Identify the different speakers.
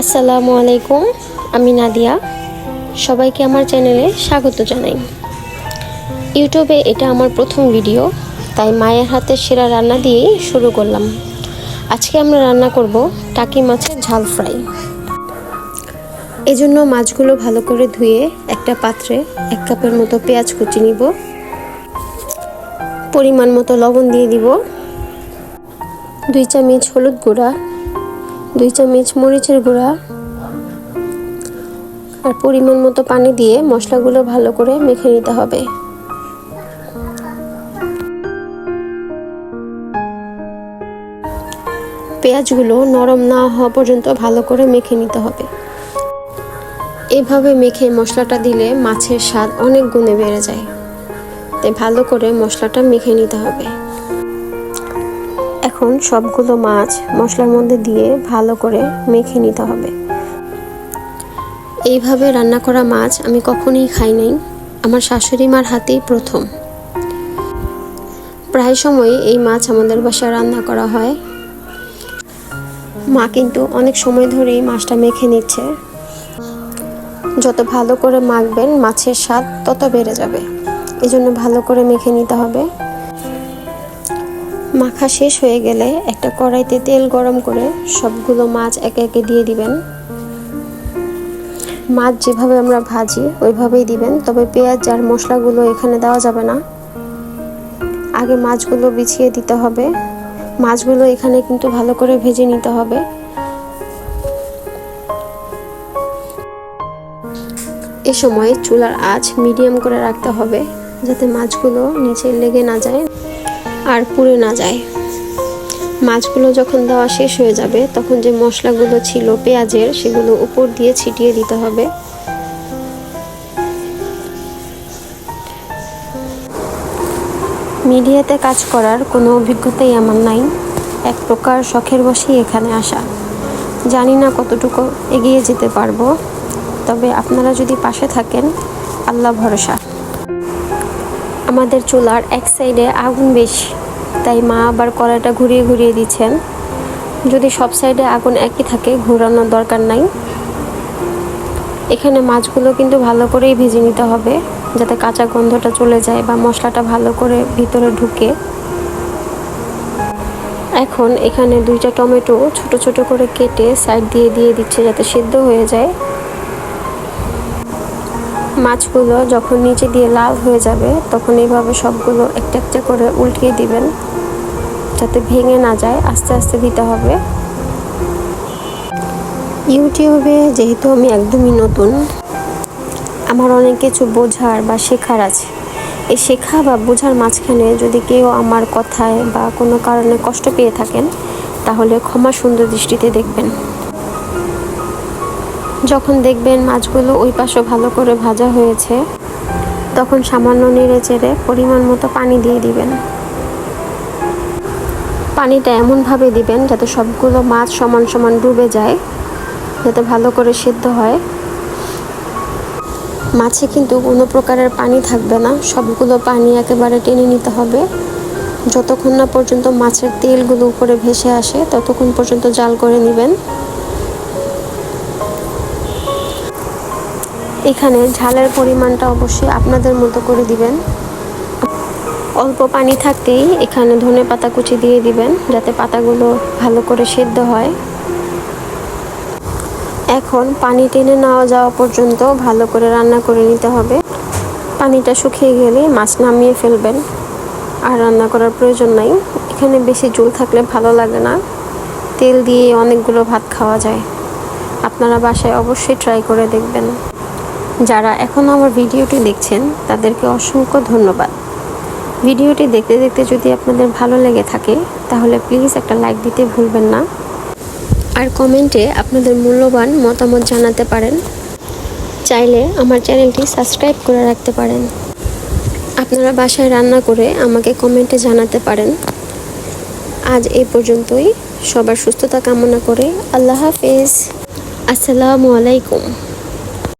Speaker 1: আসসালামু আলাইকুম, আমি নাদিয়া। সবাইকে আমার চ্যানেলে স্বাগত জানাই। ইউটিউবে এটা আমার প্রথম ভিডিও, তাই মায়ের হাতে সেরা রান্না দিয়েই শুরু করলাম। আজকে আমরা রান্না করব টাকি মাছের ঝাল ফ্রাই। এজন্য মাছগুলো ভালো করে ধুয়ে একটা পাত্রে এক কাপের মতো পেঁয়াজ কুচি নিব। পরিমাণ মতো লবণ দিয়ে দিব। দুই চামচ হলুদ গুঁড়া দুই চামচ মরিচের গুঁড়া আর পরিমাণ মতো পানি দিয়ে মশলাগুলো ভালো করে মেখে নিতে হবে। পেঁয়াজগুলো নরম না হওয়া পর্যন্ত ভালো করে মেখে নিতে হবে। এভাবে মেখে মশলাটা দিলে মাছের স্বাদ অনেক গুণে বেড়ে যায়। তাই ভালো করে মশলাটা মেখে নিতে হবে। এখন সবগুলো মাছ মশলার মধ্যে দিয়ে ভালো করে মেখে নিতে হবে। এইভাবে রান্না করা মাছ আমি কখনোই খাই নাই। আমার শাশুড়ি মার হাতেই প্রথম। প্রায় সময় এই মাছ আমাদের বাসায় রান্না করা হয়। মা কিন্তু অনেক সময় ধরেই মাছটা মেখে নিচ্ছে। যত ভালো করে মাখবেন, মাছের স্বাদ তত বেড়ে যাবে। এজন্য ভালো করে মেখে নিতে হবে। মাখা শেষ হয়ে গেলে একটা কড়াইতে তেল গরম করে সবগুলো মাছ একে একে দিয়ে দিবেন। মাছ যেভাবে আমরা ভাজি, ওইভাবেই দিবেন, তবে পেঁয়াজ আর মশলাগুলো এখানে দেওয়া যাবে না। আগে মাছগুলো বিছিয়ে দিতে হবে। মাছগুলো এখানে কিন্তু ভালো করে ভেজে নিতে হবে। এ সময় চুলার আঁচ মিডিয়াম করে রাখতে হবে, যাতে মাছগুলো নিচে লেগে না যায়। আর পুড়ে না যায়। মাছগুলো যখন দেওয়া শেষ হয়ে যাবে, তখন যে মশলাগুলো ছিল, পেঁয়াজের, সেগুলো উপর দিয়ে ছিটিয়ে দিতে হবে। মিডিয়াতে কাজ করার কোনো অভিজ্ঞতাই আমার নাই। এক প্রকার শখের বসেই এখানে আসা। জানি না কতটুকু এগিয়ে যেতে পারব, তবে আপনারা যদি পাশে থাকেন, আল্লাহ ভরসা। আমাদের চুলার এক সাইডে আগুন বেশি, তাই মা আবার কড়াইটা ঘুরিয়ে ঘুরিয়ে দিচ্ছেন। যদি সব সাইডে আগুন একই থাকে, ঘোরানোর দরকার নাই। এখানে মাছগুলো কিন্তু ভালো করেই ভেজে নিতে হবে, যাতে কাঁচা গন্ধটা চলে যায় বা মশলাটা ভালো করে ভিতরে ঢুকে। এখন এখানে দুইটা টমেটো ছোট ছোট করে কেটে সাইড দিয়ে দিয়ে দিচ্ছে যাতে সিদ্ধ হয়ে যায়। মাছগুলো যখন নিচে দিয়ে লাল হয়ে যাবে, তখন এইভাবে সবগুলো একটা একটা করে উল্টিয়ে দিবেন, যাতে ভেঙে না যায়, আস্তে আস্তে দিতে হবে। ইউটিউবে যেহেতু আমি একদমই নতুন, আমার অনেক কিছু বোঝার বা শেখার আছে। এই শেখা বা বোঝার মাঝখানে যদি কেউ আমার কথায় বা কোনো কারণে কষ্ট পেয়ে থাকেন, তাহলে ক্ষমা সুন্দর দৃষ্টিতে দেখবেন। যখন দেখবেন মাছগুলো ওই পাশে ভালো করে ভাজা হয়েছে, তখন সামান্য নেড়ে চেড়ে পরিমাণ মতো পানি দিয়ে দিবেন। পানিটা এমনভাবে দিবেন যাতে সবগুলো মাছ সমান সমান ডুবে যায়, যাতে ভালো করে সিদ্ধ হয়। মাছে কিন্তু কোনো প্রকারের পানি থাকবে না, সবগুলো পানি একেবারে টেনে নিতে হবে। যতক্ষণ না পর্যন্ত মাছের তেলগুলো উপরে ভেসে আসে, ততক্ষণ পর্যন্ত জাল করে নেবেন। এখানে ঝালের পরিমাণটা অবশ্যই আপনাদের মতো করে দিবেন। অল্প পানি থাকতেই এখানে ধনে পাতা কুচি দিয়ে দিবেন, যাতে পাতাগুলো ভালো করে সেদ্ধ হয়। এখন পানি টেনে নেওয়া যাওয়া পর্যন্ত ভালো করে রান্না করে নিতে হবে। পানিটা শুকিয়ে গেলে মাছ নামিয়ে ফেলবেন। আর রান্না করার প্রয়োজন নাই। এখানে বেশি জল থাকলে ভালো লাগে না। তেল দিয়ে অনেকগুলো ভাত খাওয়া যায়। আপনারা বাসায় অবশ্যই ট্রাই করে দেখবেন। যারা এখনও আমার ভিডিওটি দেখছেন, তাদেরকে অসংখ্য ধন্যবাদ। ভিডিওটি দেখতে দেখতে যদি আপনাদের ভালো লেগে থাকে, তাহলে প্লিজ একটা লাইক দিতে ভুলবেন না। আর কমেন্টে আপনাদের মূল্যবান মতামত জানাতে পারেন। চাইলে আমার চ্যানেলটি সাবস্ক্রাইব করে রাখতে পারেন। আপনারা বাসায় রান্না করে আমাকে কমেন্টে জানাতে পারেন। আজ এই পর্যন্তই। সবার সুস্থতা কামনা করে আল্লাহ হাফেজ। আসসালামু আলাইকুম।